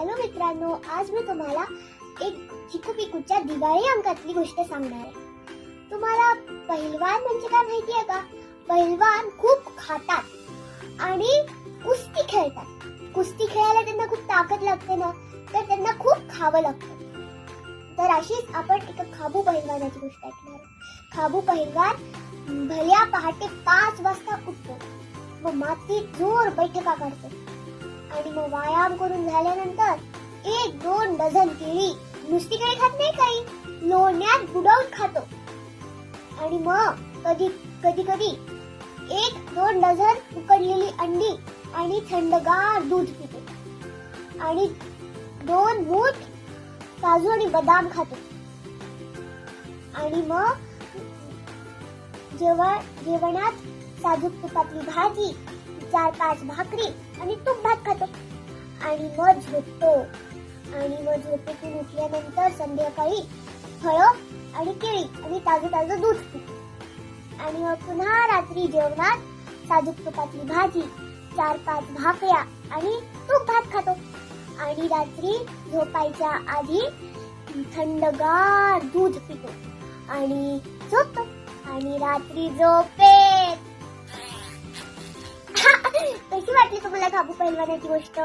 Hello मित्रांनो आज मी तुम्हाला एक चिकू पिकूच्या दिवाळी अंकातली गोष्ट सांगणार आहे. तुम्हाला पहिलवान म्हणजे काय माहिती आहे का? पहिलवान खूप खातात आणि कुस्ती खेळतात. कुस्ती खेळायला त्यांना खूप ताकद लागते ना तर त्यांना खूप खावं लागतं. तर अशीच आपण एका खाबू पहिलवानाची गोष्ट ऐकणार खाबू पहिलवान भल्या पहाटे पाच वाजता उठतो. व मातीत जोर बैठका काढतो. आणि मग व्यायाम करून झाल्यानंतर एक दोन डझन केळी नुसती काही खात नाही काही लोण्यात बुडवून खातो. आणि मग कधी कधी कधी एक दोन डझन उकडलेली अंडी आणि थंडगार दूध पितो. आणि दोन मूठ काजू आणि बदाम खातो. आणि मग जेवण जेवणात साजूक तुपातली भाजी चार पाच भाकरी आणि तूप भात खातो. आणि मग झोपतो. आणि मग झोपेतून उठल्यानंतर संध्याकाळी फळं आणि केळी आणि ताजं ताजं दूध पितो. आणि मग पुन्हा रात्री जेवणात साजूक तुपातली भाजी चार पाच भाकऱ्या आणि तूप भात खातो. आणि रात्री झोपायच्या आधी थंडगार दूध पितो. आणि झोपतो. आणि रात्री झोपे तुम्हाला खाबू पहिलवानाची गोष्ट?